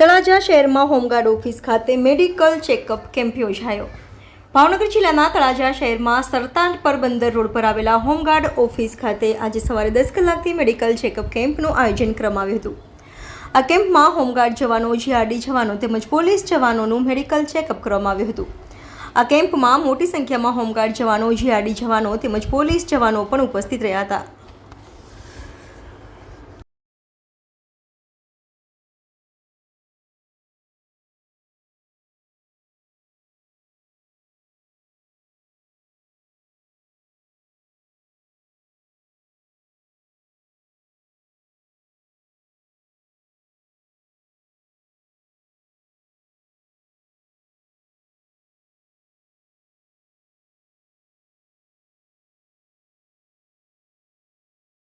તળાજા શહેરમાં home guard office ખાતે medical checkup camp યોજાયો. ભાવનગર જિલ્લાના તળાજા શહેરમાં સરતાન પર બંદર રોડ પર આવેલા હોમગાર્ડ ઓફિસ ખાતે આજે સવારે દસ કલાકથી મેડિકલ ચેકઅપ કેમ્પનું આયોજન કરવામાં આવ્યું હતું. આ કેમ્પમાં હોમગાર્ડ જવાનો, જીઆરડી જવાનો તેમજ પોલીસ જવાનોનું મેડિકલ ચેકઅપ કરવામાં આવ્યું હતું. આ કેમ્પમાં મોટી સંખ્યામાં હોમગાર્ડ જવાનો, જીઆરડી જવાનો તેમજ પોલીસ જવાનો પણ ઉપસ્થિત રહ્યા હતા.